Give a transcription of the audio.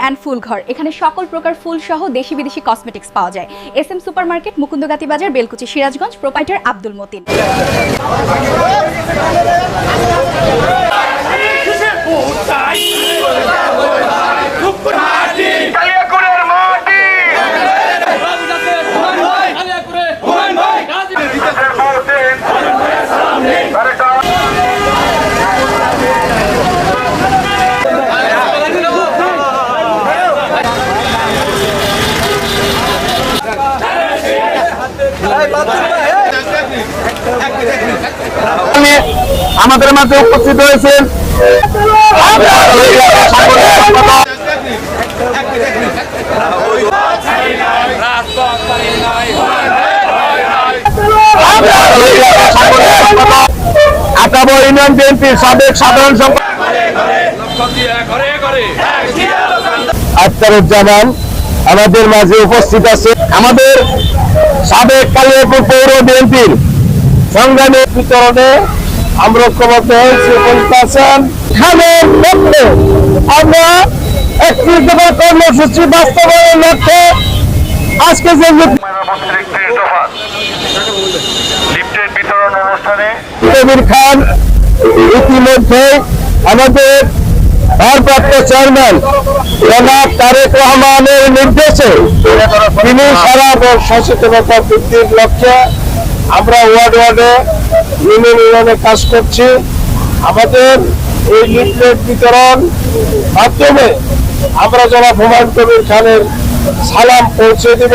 And Phulghar এখানে সকল প্রকার ফুল সহ দেশি বিদেশি কসমেটিক্স পাওয়া যায়। S M super market Mukundagati বাজার, বেলকুচি, সিরাজগঞ্জ প্রোপাইটার আব্দুল মতিন। আমাদের মাঝে উপস্থিত হয়েছেন। আটাবো ইউনিয়ন সাবেক সাধারণ সম্পাদক আখতারুজ্জামান আমাদের মাঝে উপস্থিত আছে আমাদের সাবেক কালিয়াপুর পৌর বিএনপির সংগ্রামী বিতরণে আমরা ঐক্যবদ্ধ হয়েছি বলতেছেন খানের লক্ষ্যে। আমরা একটি দফা কর্মসূচি বাস্তবায়নের লক্ষ্যে আজকে যে বিতরণ অনুষ্ঠানে খান ইতিমধ্যে আমাদের ভারপ্রাপ্ত চেয়ারম্যান জনাব তারেক রহমানের নির্দেশে তিনি সারা সচেতনতা বৃদ্ধির লক্ষ্যে আমরা ওয়ার্ড ওয়ার্ডে ইউনিয়ন ইউনিয়নে কাজ করছি। আমাদের এই লিফলেট বিতরণ মাধ্যমে আমরা জনাব হুমায়ুন কবির খানের সালাম পৌঁছে দিব।